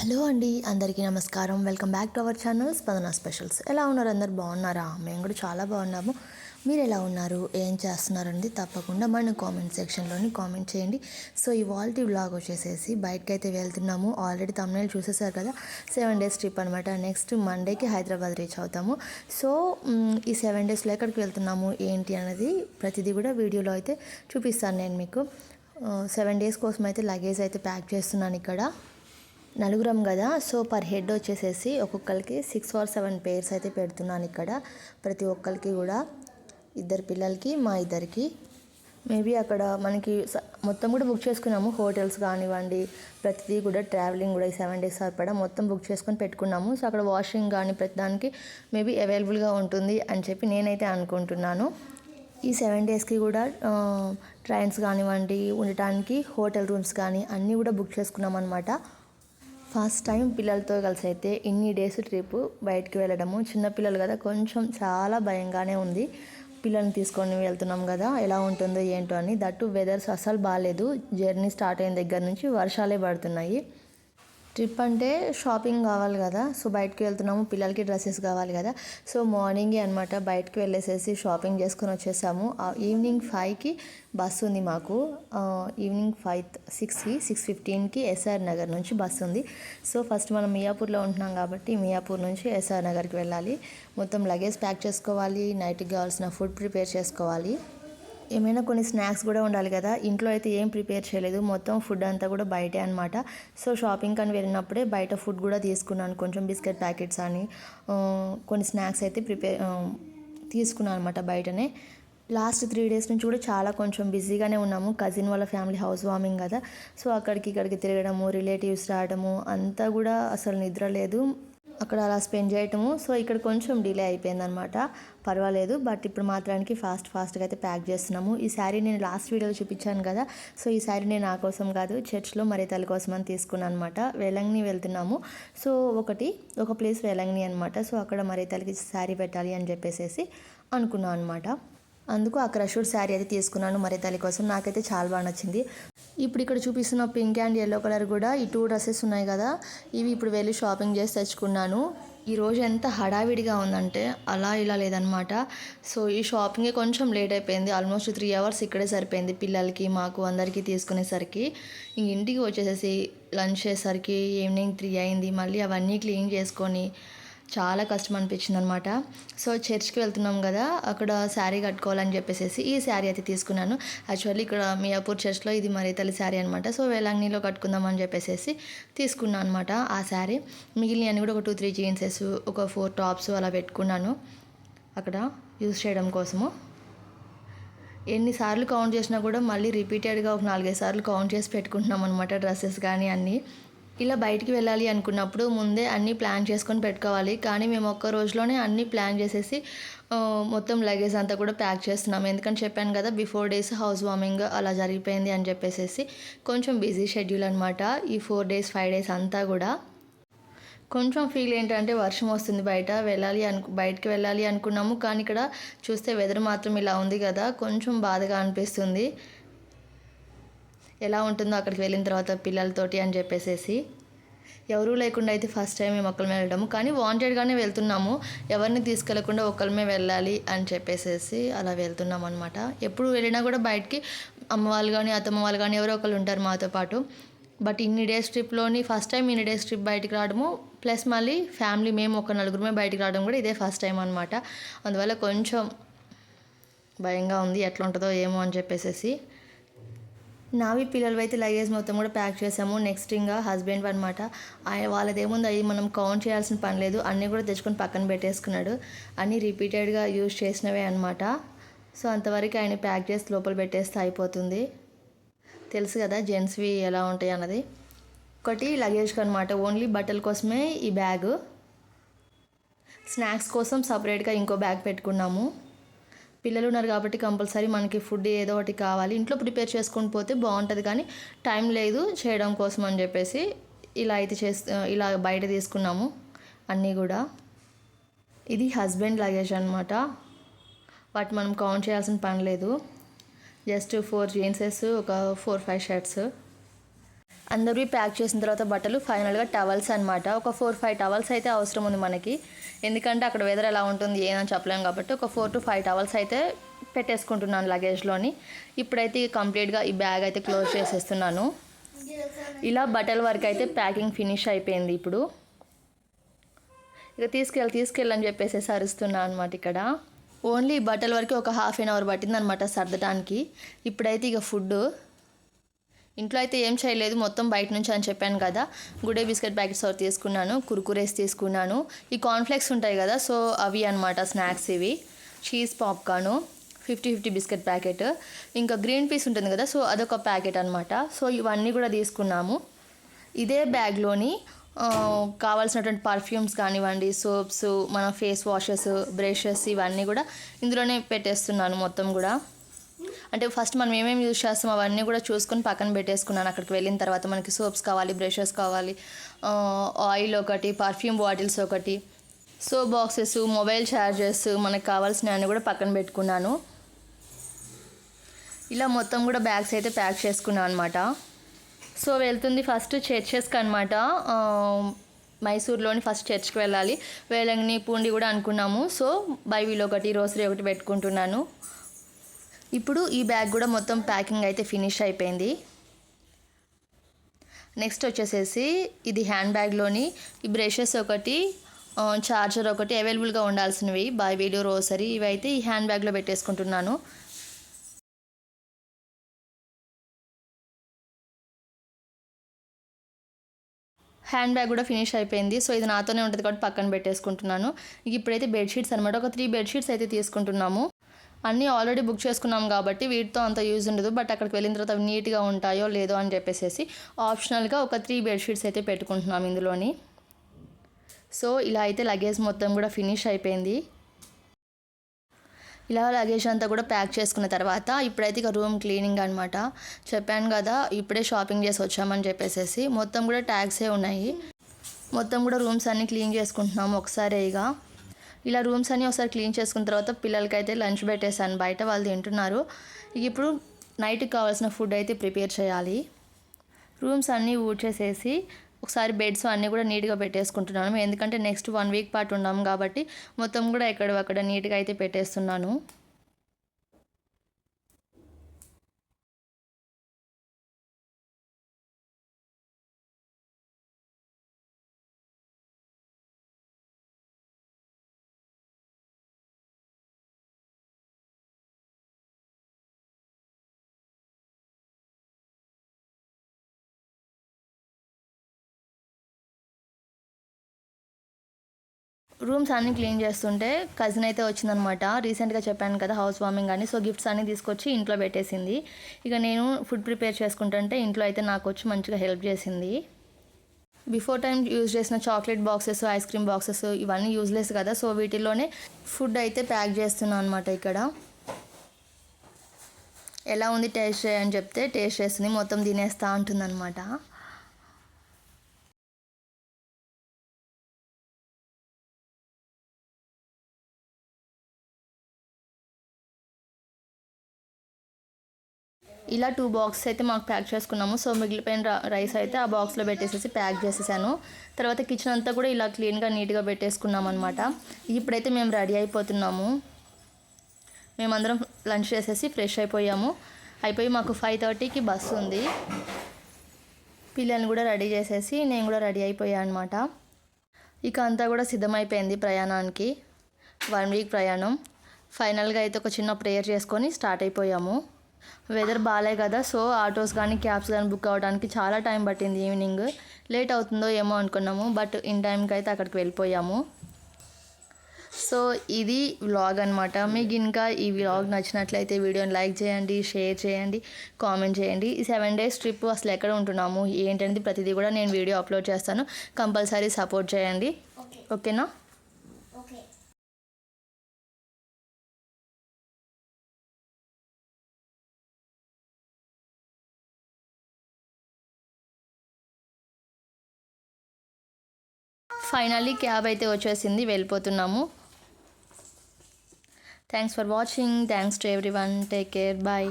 Hello అండి అందరికీ నమస్కారం. Welcome back to our channel Spandana specials. ఎలా ఉన్నారు? అందరు బాగున్నారా? మేము కూడా చాలా బాగున్నాము. మీరు ఎలా ఉన్నారు? ఏం చేస్తున్నారండి తప్పకుండా మన కామెంట్ సెక్షన్లోని కామెంట్ చేయండి. సో ఇవాళ బ్లాగ్ వచ్చేసేసి బయటకు అయితే వెళ్తున్నాము. ఆల్రెడీ తమిళ చూసేసారు కదా? సెవెన్ డేస్ ట్రిప్ అనమాట నెక్స్ట్ మండేకి హైదరాబాద్ రీచ్ అవుతాము. సో ఈ సెవెన్ డేస్లో ఎక్కడికి వెళ్తున్నాము? ఏంటి అనేది ప్రతిదీ కూడా వీడియోలో అయితే చూపిస్తాను నేను మీకు. సెవెన్ డేస్ కోసం అయితే లగేజ్ అయితే ప్యాక్ చేస్తున్నాను ఇక్కడ. నలుగురం కదా. సో పర్ హెడ్ వచ్చేసేసి ఒక్కొక్కరికి సిక్స్ ఆర్ సెవెన్ పేర్స్ అయితే పెడుతున్నాను ఇక్కడ. ప్రతి ఒక్కరికి కూడా ఇద్దరు పిల్లలకి మా ఇద్దరికి. మేబీ అక్కడ మనకి మొత్తం కూడా బుక్ చేసుకున్నాము. హోటల్స్ కానివ్వండి ప్రతిదీ కూడా ట్రావెలింగ్ కూడా ఈ సెవెన్ డేస్ సరిపడా మొత్తం బుక్ చేసుకొని పెట్టుకున్నాము. సో అక్కడ వాషింగ్ కానీ ప్రతి దానికి మేబీ అవైలబుల్గా ఉంటుంది అని చెప్పి నేనైతే అనుకుంటున్నాను. ఈ సెవెన్ డేస్కి కూడా ట్రైన్స్ కానివ్వండి ఉండటానికి హోటల్ రూమ్స్ కానీ అన్నీ కూడా బుక్ చేసుకున్నాం అనమాట ఫస్ట్ టైం పిల్లలతో కలిసి అయితే ఇన్ని డేస్ ట్రిప్ బయటకు వెళ్ళడము. చిన్నపిల్లలు కదా కొంచెం చాలా భయంగానే ఉంది. పిల్లల్ని తీసుకొని వెళ్తున్నాం కదా ఎలా ఉంటుందో ఏంటో అని. దట్టు వెదర్స్ అసలు బాగాలేదు జర్నీ స్టార్ట్ అయిన దగ్గర నుంచి వర్షాలే పడుతున్నాయి. ట్రిప్ అంటే షాపింగ్ కావాలి కదా. సో బయటకు వెళ్తున్నాము. పిల్లలకి డ్రెస్సెస్ కావాలి కదా. సో మార్నింగే అనమాట బయటకు వెళ్ళేసేసి షాపింగ్ చేసుకొని వచ్చేసాము. ఈవినింగ్ ఫైవ్కి బస్సు ఉంది మాకు. ఈవినింగ్ ఫైవ్ సిక్స్కి సిక్స్ ఫిఫ్టీన్కి ఎస్ఆర్ నగర్ నుంచి బస్సు ఉంది. సో ఫస్ట్ మనం మియాపూర్లో ఉంటున్నాం కాబట్టి మియాపూర్ నుంచి ఎస్ఆర్ నగర్కి వెళ్ళాలి. మొత్తం లగేజ్ ప్యాక్ చేసుకోవాలి. నైట్కి కావాల్సిన ఫుడ్ ప్రిపేర్ చేసుకోవాలి. ఏమైనా కొన్ని స్నాక్స్ కూడా ఉండాలి కదా. ఇంట్లో అయితే ఏం ప్రిపేర్ చేయలేదు. మొత్తం ఫుడ్ అంతా కూడా బయటే అనమాట సో షాపింగ్ కానీ వెళ్ళినప్పుడే బయట ఫుడ్ కూడా తీసుకున్నాను. కొంచెం బిస్కెట్ ప్యాకెట్స్ అని కొన్ని స్నాక్స్ అయితే ప్రిపేర్ తీసుకున్నాను అనమాట బయటనే. లాస్ట్ త్రీ డేస్ నుంచి కూడా చాలా కొంచెం బిజీగానే ఉన్నాము. కజిన్ వాళ్ళ ఫ్యామిలీ హౌస్ వార్మింగ్ కదా. సో అక్కడికి ఇక్కడికి తిరగడము రిలేటివ్స్ రావడము అంతా కూడా అసలు నిద్ర లేదు. అక్కడ అలా స్పెండ్ చేయటము. సో ఇక్కడ కొంచెం డిలే అయిపోయింది అనమాట పర్వాలేదు. బట్ ఇప్పుడు మాత్రానికి ఫాస్ట్ ఫాస్ట్గా అయితే ప్యాక్ చేస్తున్నాము. ఈ శారీ నేను లాస్ట్ వీడియోలో చూపించాను కదా. సో ఈ శారీ నేను నా కోసం కాదు చర్చ్లో మరి తల కోసం అని తీసుకున్నాను అనమాట వేలంగిని వెళ్తున్నాము. సో ఒకటి ఒక ప్లేస్ వేలంగిని అనమాట. సో అక్కడ మరి తల్లికి శారీ పెట్టాలి అని చెప్పేసి అనుకున్నాను అనమాట అందుకు ఆ క్రషుడ్ శారీ అయితే తీసుకున్నాను మరి తల్లి కోసం. నాకైతే చాలా బాగా నచ్చింది. ఇప్పుడు ఇక్కడ చూపిస్తున్న పింక్ అండ్ ఎల్లో కలర్ కూడా ఈ టూ డ్రెస్సెస్ ఉన్నాయి కదా. ఇవి ఇప్పుడు వెళ్ళి షాపింగ్ చేసి తెచ్చుకున్నాను. ఈ రోజు ఎంత హడావిడిగా ఉందంటే అలా ఇలా లేదనమాట సో ఈ షాపింగే కొంచెం లేట్ అయిపోయింది. ఆల్మోస్ట్ త్రీ అవర్స్ ఇక్కడే సరిపోయింది పిల్లలకి మాకు అందరికీ తీసుకునేసరికి. ఇంక ఇంటికి వచ్చేసేసి లంచ్ చేసేసరికి ఈవినింగ్ త్రీ అయింది. మళ్ళీ అవన్నీ క్లీన్ చేసుకొని చాలా కష్టం అనిపించింది అనమాట సో చర్చ్కి వెళ్తున్నాం కదా అక్కడ శారీ కట్టుకోవాలని చెప్పేసి ఈ శారీ అయితే తీసుకున్నాను. యాక్చువల్లీ ఇక్కడ మియాపూర్ చర్చ్లో ఇది మరి తల్లి శారీ అనమాట. సో వేలాంగిలో కట్టుకుందాం అని చెప్పేసి తీసుకున్నాను అనమాట ఆ శారీ. మిగిలిన కూడా ఒక టూ త్రీ జీన్సెస్ ఒక ఫోర్ టాప్స్ అలా పెట్టుకున్నాను అక్కడ యూజ్ చేయడం కోసము. ఎన్నిసార్లు కౌంట్ చేసినా కూడా మళ్ళీ రిపీటెడ్గా ఒక నాలుగైదు సార్లు కౌంట్ చేసి పెట్టుకుంటున్నాం అనమాట డ్రెస్సెస్ కానీ అన్నీ. ఇలా బయటికి వెళ్ళాలి అనుకున్నప్పుడు ముందే అన్నీ ప్లాన్ చేసుకొని పెట్టుకోవాలి. కానీ మేము ఒక్క రోజులోనే అన్నీ ప్లాన్ చేసేసి మొత్తం లగేజ్ అంతా కూడా ప్యాక్ చేస్తున్నాం ఎందుకంటే చెప్పాను కదా బిఫోర్ డేస్ హౌస్ వార్మింగ్ అలా జరిగిపోయింది అని చెప్పేసి కొంచెం బిజీ షెడ్యూల్ అనమాట ఈ ఫోర్ డేస్ ఫైవ్ డేస్ అంతా కూడా. కొంచెం ఫీల్ ఏంటంటే వర్షం వస్తుంది బయట వెళ్ళాలి అను బయటికి వెళ్ళాలి అనుకున్నాము. కానీ ఇక్కడ చూస్తే వెదర్ మాత్రం ఇలా ఉంది కదా కొంచెం బాధగా అనిపిస్తుంది. ఎలా ఉంటుందో అక్కడికి వెళ్ళిన తర్వాత పిల్లలతోటి అని చెప్పేసేసి. ఎవరూ లేకుండా అయితే ఫస్ట్ టైం మేము ఒక్కరిమే వెళ్ళడము. కానీ వాంటెడ్గానే వెళ్తున్నాము. ఎవరిని తీసుకెళ్ళకుండా ఒక్కరిమే వెళ్ళాలి అని చెప్పేసేసి అలా వెళ్తున్నాం అనమాట ఎప్పుడు వెళ్ళినా కూడా బయటికి అమ్మ వాళ్ళు కానీ అత్తమ్మ వాళ్ళు కానీ ఎవరో ఒకరు ఉంటారు మాతో పాటు. బట్ ఇన్ని డేస్ ట్రిప్లోని ఫస్ట్ టైం ఇన్ని డేస్ ట్రిప్ బయటికి రావడము ప్లస్ మళ్ళీ ఫ్యామిలీ మేము ఒక నలుగురమే బయటికి రావడం కూడా ఇదే ఫస్ట్ టైం అనమాట అందువల్ల కొంచెం భయంగా ఉంది ఎట్లా ఉంటుందో ఏమో అని చెప్పేసి నావి పిల్లలు అయితే లగేజ్ మొత్తం కూడా ప్యాక్ చేసాము. నెక్స్ట్ ఇంకా హస్బెండ్ అనమాట ఆయన వాళ్ళది అవి మనం కౌంట్ చేయాల్సిన పని లేదు. అన్నీ కూడా తెచ్చుకొని పక్కన పెట్టేసుకున్నాడు. అన్నీ రిపీటెడ్గా యూజ్ చేసినవే అనమాట సో అంతవరకు ఆయన ప్యాక్ చేసి లోపల పెట్టేస్తే అయిపోతుంది. తెలుసు కదా జెంట్స్వి ఎలా ఉంటాయి అన్నది. ఒకటి లగేజ్కి అనమాట ఓన్లీ బట్టల కోసమే ఈ బ్యాగ్ స్నాక్స్ కోసం సపరేట్గా ఇంకో బ్యాగ్ పెట్టుకున్నాము. పిల్లలు ఉన్నారు కాబట్టి కంపల్సరీ మనకి ఫుడ్ ఏదో ఒకటి కావాలి. ఇంట్లో ప్రిపేర్ చేసుకొని పోతే బాగుంటుంది కానీ టైం లేదు చేయడం కోసం అని చెప్పేసి ఇలా అయితే చేస్తూ ఇలా బయట తీసుకున్నాము అన్నీ కూడా. ఇది హస్బెండ్ లగేజ్ అనమాట వాటి మనం కౌంట్ చేయాల్సిన పని లేదు. జస్ట్ ఫోర్ జీన్సెస్ ఒక ఫోర్ ఫైవ్ షర్ట్స్. అందరివి ప్యాక్ చేసిన తర్వాత బట్టలు ఫైనల్గా టవల్స్ అనమాట ఒక ఫోర్ ఫైవ్ టవల్స్ అయితే అవసరం ఉంది మనకి. ఎందుకంటే అక్కడ వెదర్ ఎలా ఉంటుంది ఏమని చెప్పలేము కాబట్టి ఒక ఫోర్ టు ఫైవ్ టవల్స్ అయితే పెట్టేసుకుంటున్నాను లగేజ్లోని ఇప్పుడైతే కంప్లీట్గా ఈ బ్యాగ్ అయితే క్లోజ్ చేసేస్తున్నాను. ఇలా బట్టల వరకు అయితే ప్యాకింగ్ ఫినిష్ అయిపోయింది ఇప్పుడు. ఇక తీసుకెళ్ళి తీసుకెళ్ళని చెప్పేసి అరుస్తున్నాను అనమాట ఇక్కడ. ఓన్లీ బట్టల వరకు ఒక హాఫ్ అన్ అవర్ పట్టింది అనమాట ఇప్పుడైతే ఇక ఫుడ్ ఇంట్లో అయితే ఏం చేయలేదు మొత్తం బయట నుంచి అని చెప్పాను కదా. గుడే బిస్కెట్ ప్యాకెట్స్ ఒకటి తీసుకున్నాను కుర్కురేస్ తీసుకున్నాను. ఈ కార్న్ఫ్లెక్స్ ఉంటాయి కదా సో అవి అనమాట స్నాక్స్ ఇవి. Cheese popcorn fifty fifty biscuit packet ఇంకా గ్రీన్ పీస్ ఉంటుంది కదా సో అదొక ప్యాకెట్ అనమాట సో ఇవన్నీ కూడా తీసుకున్నాము. ఇదే బ్యాగ్లోని కావాల్సినటువంటి పర్ఫ్యూమ్స్ కానివ్వండి సోప్స్ మన ఫేస్ వాషెస్ బ్రషెస్ ఇవన్నీ కూడా ఇందులోనే పెట్టేస్తున్నాను మొత్తం కూడా. అంటే ఫస్ట్ మనం ఏమేమి యూజ్ చేస్తాం అవన్నీ కూడా చూసుకొని పక్కన పెట్టేసుకున్నాను. అక్కడికి వెళ్ళిన తర్వాత మనకి సోప్స్ కావాలి బ్రషెస్ కావాలి ఆయిల్ ఒకటి పర్ఫ్యూమ్ బాటిల్స్ ఒకటి సోప్ బాక్సెస్ మొబైల్ ఛార్జెస్ మనకు కావాల్సినవన్నీ కూడా పక్కన పెట్టుకున్నాను. ఇలా మొత్తం కూడా బ్యాగ్స్ అయితే ప్యాక్ చేసుకున్నాను అనమాట సో వెళ్తుంది ఫస్ట్ చర్చెస్కి అనమాట మైసూర్లోని ఫస్ట్ చర్చ్కి వెళ్ళాలి. వేలంగిని పూండి కూడా అనుకున్నాము. సో బైబిల్ ఒకటి రోసరీ ఒకటి పెట్టుకుంటున్నాను. ఇప్పుడు ఈ బ్యాగ్ కూడా మొత్తం ప్యాకింగ్ అయితే ఫినిష్ అయిపోయింది. నెక్స్ట్ వచ్చేసేసి ఇది హ్యాండ్ బ్యాగ్లోని ఈ బ్రషెస్ ఒకటి చార్జర్ ఒకటి అవైలబుల్గా ఉండాల్సినవి. బై వీడియో రోసరీ అయితే ఈ హ్యాండ్ బ్యాగ్లో పెట్టేసుకుంటున్నాను. హ్యాండ్ బ్యాగ్ కూడా ఫినిష్ అయిపోయింది. సో ఇది నాతోనే ఉంటుంది కాబట్టి పక్కన పెట్టేసుకుంటున్నాను. ఇప్పుడైతే బెడ్షీట్స్ అనమాట ఒక త్రీ బెడ్షీట్స్ అయితే తీసుకుంటున్నాము. అన్నీ ఆల్రెడీ బుక్ చేసుకున్నాం కాబట్టి వీటితో అంత యూజ్ ఉండదు. బట్ అక్కడికి వెళ్ళిన తర్వాత అవి నీట్గా ఉంటాయో లేదో అని చెప్పేసి ఆప్షనల్గా ఒక త్రీ బెడ్షీట్స్ అయితే పెట్టుకుంటున్నాం ఇందులోని. సో ఇలా అయితే లగేజ్ మొత్తం కూడా ఫినిష్ అయిపోయింది. ఇలా లగేజ్ అంతా కూడా ప్యాక్ చేసుకున్న తర్వాత ఇప్పుడైతే ఇక రూమ్ క్లీనింగ్ అనమాట చెప్పాను కదా ఇప్పుడే షాపింగ్ చేసి వచ్చామని చెప్పేసి మొత్తం కూడా ట్యాగ్సే ఉన్నాయి. మొత్తం కూడా రూమ్స్ అన్నీ క్లీన్ చేసుకుంటున్నాము ఒకసారి ఇక. ఇలా రూమ్స్ అన్నీ ఒకసారి క్లీన్ చేసుకున్న తర్వాత పిల్లలకి అయితే లంచ్ పెట్టేశాను. బయట వాళ్ళు తింటున్నారు. ఇక ఇప్పుడు నైట్కి కావాల్సిన ఫుడ్ అయితే ప్రిపేర్ చేయాలి. రూమ్స్ అన్నీ ఊడ్చేసేసి ఒకసారి బెడ్స్ అన్నీ కూడా నీట్గా పెట్టేసుకుంటున్నాను. ఎందుకంటే నెక్స్ట్ వన్ వీక్ పాటు ఉన్నాము కాబట్టి మొత్తం కూడా ఎక్కడ అక్కడ నీట్గా అయితే పెట్టేస్తున్నాను. రూమ్స్ అన్నీ క్లీన్ చేస్తుంటే కజిన్ అయితే వచ్చిందనమాట. రీసెంట్గా చెప్పాను కదా హౌస్ వార్మింగ్ అని. సో గిఫ్ట్స్ అన్నీ తీసుకొచ్చి ఇంట్లో పెట్టేసింది. ఇక నేను ఫుడ్ ప్రిపేర్ చేసుకుంటుంటే ఇంట్లో అయితే నాకు వచ్చి మంచిగా హెల్ప్ చేసింది. బిఫోర్ టైం యూజ్ చేసిన chocolate boxes ice cream boxes ఇవన్నీ యూజ్లెస్ కదా. సో వీటిలోనే ఫుడ్ అయితే ప్యాక్ చేస్తున్నాను అనమాట ఇక్కడ. ఎలా ఉంది టేస్ట్ చేయని చెప్తే టేస్ట్ చేస్తుంది. మొత్తం తినేస్తూ ఉంటుందన్నమాట ఇలా టూ బాక్స్ అయితే మాకు ప్యాక్ చేసుకున్నాము. సో మిగిలిపోయిన రైస్ అయితే ఆ బాక్స్లో పెట్టేసేసి ప్యాక్ చేసేసాను. తర్వాత కిచెన్ అంతా కూడా ఇలా క్లీన్గా నీట్గా పెట్టేసుకున్నాం అనమాట ఇప్పుడైతే మేము రెడీ అయిపోతున్నాము. మేమందరం లంచ్ చేసేసి ఫ్రెష్ అయిపోయాము. అయిపోయి మాకు ఫైవ్ థర్టీకి బస్సు ఉంది. పిల్లల్ని కూడా రెడీ చేసేసి నేను కూడా రెడీ అయిపోయాను అనమాట ఇక అంతా కూడా సిద్ధమైపోయింది ప్రయాణానికి. వన్ వీక్ ప్రయాణం. ఫైనల్గా అయితే ఒక చిన్న ప్రేయర్ చేసుకొని స్టార్ట్ అయిపోయాము. వెదర్ బాగాలే కదా సో ఆటోస్ కానీ క్యాబ్స్ కానీ బుక్ అవ్వడానికి చాలా టైం పట్టింది ఈవినింగ్ లేట్ అవుతుందో ఏమో అనుకున్నాము బట్ ఇన్ టైంకి అయితే అక్కడికి వెళ్ళిపోయాము. సో ఇది వ్లాగ్ అనమాట మీకు ఇంకా ఈ వ్లాగ్ నచ్చినట్లయితే వీడియోని లైక్ చేయండి షేర్ చేయండి కామెంట్ చేయండి. ఈ సెవెన్ డేస్ ట్రిప్ అసలు ఎక్కడ ఉంటున్నాము ఏంటనేది ప్రతిదీ కూడా నేను వీడియో అప్లోడ్ చేస్తాను. కంపల్సరీ సపోర్ట్ చేయండి. ఓకే ఓకేనా ఫైనల్లీ క్యాబ్ అయితే వచ్చేసింది వెళ్ళిపోతున్నాము. Thanks for watching thanks to everyone take care bye